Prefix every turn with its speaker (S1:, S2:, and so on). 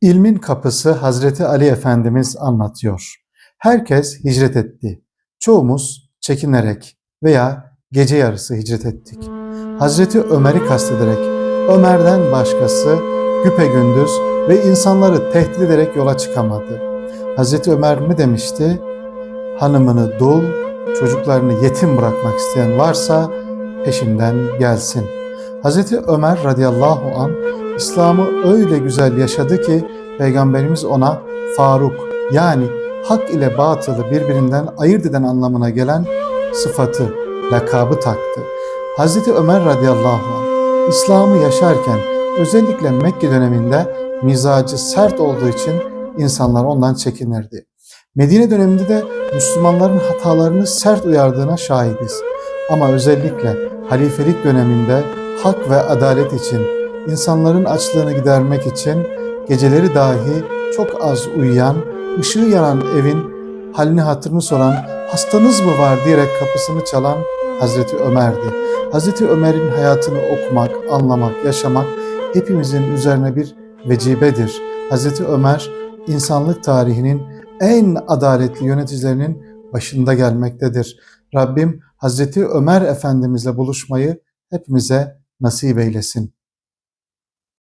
S1: İlmin kapısı Hazreti Ali Efendimiz anlatıyor. Herkes hicret etti. Çoğumuz çekinerek veya gece yarısı hicret ettik. Hazreti Ömer'i kastederek Ömer'den başkası güpegündüz ve insanları tehdit ederek yola çıkamadı. Hazreti Ömer ne demişti? Hanımını dul, çocuklarını yetim bırakmak isteyen varsa peşimden gelsin. Hazreti Ömer radıyallahu an İslam'ı öyle güzel yaşadı ki Peygamberimiz ona Faruk yani hak ile batılı birbirinden ayırt eden anlamına gelen sıfatı, lakabı taktı. Hazreti Ömer radıyallahu anh İslam'ı yaşarken özellikle Mekke döneminde mizacı sert olduğu için insanlar ondan çekinirdi. Medine döneminde de Müslümanların hatalarını sert uyardığına şahidiz. Ama özellikle halifelik döneminde hak ve adalet için, insanların açlığını gidermek için geceleri dahi çok az uyuyan, ışığı yanan evin halini hatırını soran, hastanız mı var diyerek kapısını çalan Hazreti Ömer'di. Hazreti Ömer'in hayatını okumak, anlamak, yaşamak hepimizin üzerine bir vecibedir. Hazreti Ömer insanlık tarihinin en adaletli yöneticilerinin başında gelmektedir. Rabbim Hazreti Ömer Efendimizle buluşmayı hepimize nasip eylesin.